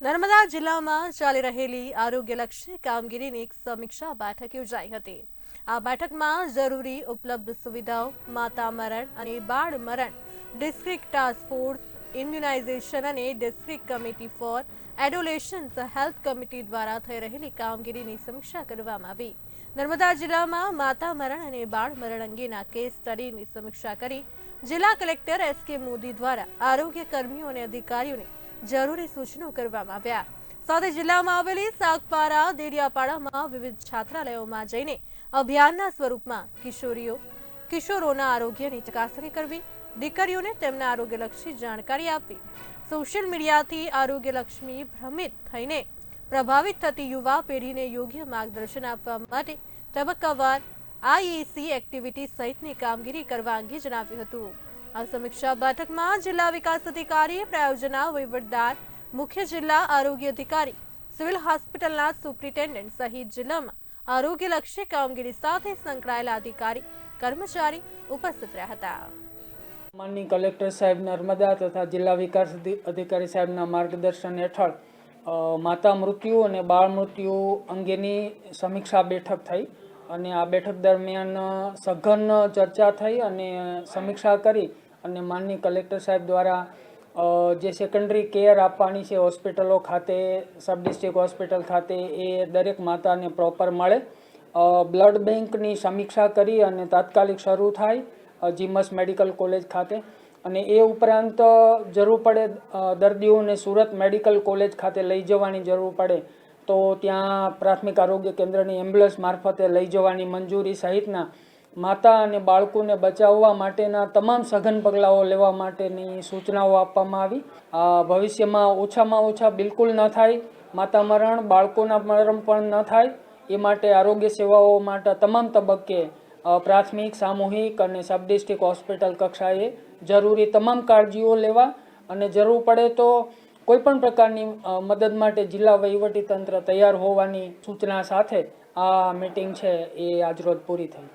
નર્મદા જિલ્લામાં ચાલી રહેલી આરોગ્યલક્ષી કામગીરીની એક સમીક્ષા બેઠક યોજાઈ હતી. આ બેઠકમાં જરૂરી ઉપલબ્ધ સુવિધાઓ, માતા મરણ અને બાળ મરણ, ડિસ્ટ્રિક્ટ ટાસ્ક ફોર્સ, ઇમ્યુનાઇઝેશન અને district committee for adolescents health committee દ્વારા થઈ રહેલી કામગીરીની સમીક્ષા કરવામાં આવી. નર્મદા જિલ્લામાં માતા મરણ અને બાળ મરણ અંગેના કેસ સ્ટડીની સમીક્ષા કરી જિલ્લા કલેક્ટર એસ કે મોદી દ્વારા આરોગ્ય કર્મીઓ અને અધિકારીઓને જરૂરી સૂચનો કરવામાં આવ્યા. સાથે જિલ્લામાં આવેલી સાગપારા, દેડિયાપાડામાં વિવિધ છાત્રાલયોમાં જઈને અભિયાનના સ્વરૂપમાં કિશોરીઓ, કિશોરોના આરોગ્યની ચકાસણી કરવી, દીકરીઓને તેમના આરોગ્યલક્ષી જાણકારી આપવી, સોશિયલ મીડિયાથી આરોગ્યલક્ષ્મી ભ્રમિત થઈને પ્રભાવિત થતી યુવા પેઢીને યોગ્ય માર્ગદર્શન આપવા માટે તબક્કાવાર આઈએસી એક્ટિવિટી સહિતની કામગીરી કરવા અંગે જણાવ્યું હતું. આ સમીક્ષા બેઠકમાં જિલ્લા વિકાસ અધિકારી પ્રાયોજના વહીવટદાર, મુખ્ય જિલ્લા આરોગ્ય અધિકારી, સિવિલ હોસ્પિટલના સુપ્રિન્ટેન્ડન્ટ સહિત જિલ્લામાં આરોગ્યલક્ષી કામગીરી સાથે સંકળાયેલા અધિકારી, કર્મચારી ઉપસ્થિત રહ્યા હતા. માનની કલેક્ટર સાહેબ નર્મદા તથા જિલ્લા વિકાસ અધિકારી સાહેબના માર્ગદર્શન હેઠળ માતા મૃત્યુ અને બાળ મૃત્યુ અંગેની સમીક્ષા બેઠક થઈ અને આ બેઠક દરમિયાન સઘન ચર્ચા થઈ અને સમીક્ષા કરી અને માનની કલેક્ટર સાહેબ દ્વારા જે સેકન્ડરી કેર આપવાની છે હોસ્પિટલો ખાતે સબ ડિસ્ટ્રિક્ટ હોસ્પિટલ ખાતે, એ દરેક માતાને પ્રોપર મળે. બ્લડ બેંકની સમીક્ષા કરી અને તાત્કાલિક શરૂ થાય જીમસ મેડિકલ કોલેજ ખાતે. અને એ ઉપરાંત જરૂર પડે દર્દીઓને સુરત મેડિકલ કોલેજ ખાતે લઈ જવાની જરૂર પડે, તો ત્યાં પ્રાથમિક આરોગ્ય કેન્દ્રની એમ્બ્યુલન્સ મારફતે લઈ જવાની મંજૂરી સહિતના માતા અને બાળકોને બચાવવા માટેના તમામ સઘન પગલાઓ લેવા માટેની સૂચનાઓ આપવામાં આવી. ભવિષ્યમાં ઓછામાં ઓછા બિલકુલ ન થાય, માતા મરણ, બાળકોના મરણ પણ ન થાય. એ માટે આરોગ્ય સેવાઓ માટે તમામ તબક્કે પ્રાથમિક, સામૂહિક અને સબ ડિસ્ટ્રિક્ટ હોસ્પિટલ કક્ષાએ જરૂરી તમામ કાળજીઓ લેવા અને જરૂર પડે તો કોઈપણ પ્રકારની મદદ માટે જિલ્લા વહીવટી તંત્ર તૈયાર હોવાની સૂચના સાથે આ મીટિંગ છે એ આજરોજ પૂરી થઈ.